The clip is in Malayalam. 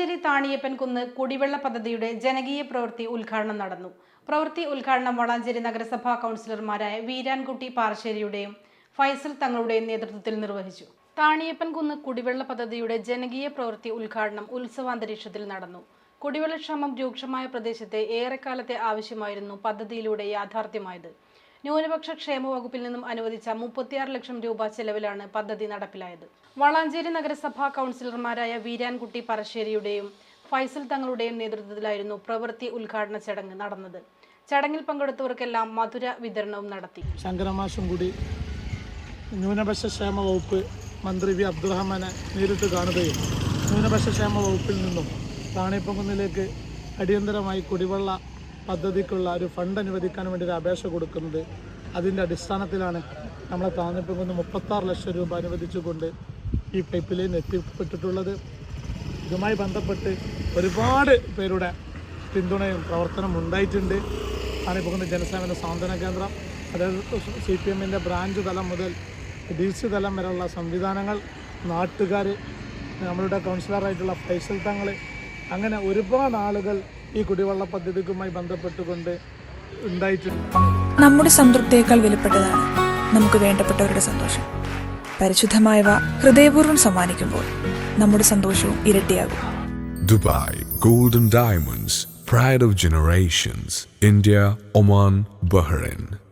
വളാഞ്ചേരി താണിയപ്പൻ കുന്ന് കുടിവെള്ള പദ്ധതിയുടെ ജനകീയ പ്രവൃത്തി ഉദ്ഘാടനം നടന്നു. പ്രവൃത്തി ഉദ്ഘാടനം വളാഞ്ചേരി നഗരസഭാ കൗൺസിലർമാരായ വീരാൻകുട്ടി പാറശ്ശേരിയുടെയും ഫൈസൽ തങ്ങളുടെയും നേതൃത്വത്തിൽ നിർവഹിച്ചു. താണിയപ്പൻ കുന്ന് കുടിവെള്ള പദ്ധതിയുടെ ജനകീയ പ്രവൃത്തി ഉദ്ഘാടനം ഉത്സവാന്തരീക്ഷത്തിൽ നടന്നു. കുടിവെള്ളക്ഷാമം രൂക്ഷമായ പ്രദേശത്തെ ഏറെക്കാലത്തെ ആവശ്യമായിരുന്നു പദ്ധതിയിലൂടെ യാഥാർത്ഥ്യമായത്. ന്യൂനപക്ഷ ക്ഷേമ വകുപ്പിൽ നിന്നും അനുവദിച്ച മുപ്പത്തിയാറ് ലക്ഷം രൂപ ചെലവിലാണ് പദ്ധതി നടപ്പിലായത്. വളാഞ്ചേരി നഗരസഭാ കൗൺസിലർമാരായ വീരാൻകുട്ടി പറശ്ശേരിയുടെയും ഫൈസൽ തങ്ങളുടെയും നേതൃത്വത്തിലായിരുന്നു പ്രവൃത്തി ഉദ്ഘാടന ചടങ്ങ് നടന്നത്. ചടങ്ങിൽ പങ്കെടുത്തവർക്കെല്ലാം മധുര വിതരണവും നടത്തി. ശങ്കരമാശും കൂടി ന്യൂനപക്ഷ ക്ഷേമ വകുപ്പ് മന്ത്രി വി. അബ്ദുറഹ്മാനെ നേരിട്ട് കാണുകയും ന്യൂനപക്ഷ ക്ഷേമ വകുപ്പിൽ നിന്നും റാണിപ്പങ്കുന്നിലേക്ക് അടിയന്തരമായി കുടിവെള്ള പദ്ധതിക്കുള്ള ഒരു ഫണ്ട് അനുവദിക്കാൻ വേണ്ടി ഒരു അപേക്ഷ കൊടുക്കുന്നത് അതിന്റെ അടിസ്ഥാനത്തിലാണ് നമ്മളെ താന്നിപ്പങ്കുന്ന് മുപ്പത്താറ് ലക്ഷം രൂപ അനുവദിച്ചുകൊണ്ട് ഈ പൈപ്പ് ലൈൻ എത്തിപ്പെട്ടിട്ടുള്ളത്. ഇതുമായി ബന്ധപ്പെട്ട് ഒരുപാട് പേരുടെ പിന്തുണയും പ്രവർത്തനം ഉണ്ടായിട്ടുണ്ട്. ആണിപ്പുകുന്ന ജനസേവന സാന്ത്വന കേന്ദ്രം അതായത് സി പി എമ്മിന്റെ ബ്രാഞ്ച് തലം മുതൽ ഡി സി തലം വരെയുള്ള സംവിധാനങ്ങൾ നാട്ടുകാർ നമ്മളുടെ കൗൺസിലറായിട്ടുള്ള ഫൈസൽ തങ്ങൾ അങ്ങനെ ഒരുപാട് ആളുകൾ ഈ കുടിവെള്ള പദ്ധതിക്കുമായി ബന്ധപ്പെട്ടുകൊണ്ട് ഉണ്ടായിട്ടുണ്ട്. നമ്മുടെ സംതൃപ്തിയേക്കാൾ വിലപ്പെട്ടതാണ് നമുക്ക് വേണ്ടപ്പെട്ടവരുടെ സന്തോഷം. പരിശുദ്ധമായവ ഹൃദയപൂർവം സമ്മാനിക്കുമ്പോൾ നമ്മുടെ സന്തോഷവും ഇരട്ടിയാകും. Dubai golden diamonds pride of generations India Oman Bahrain.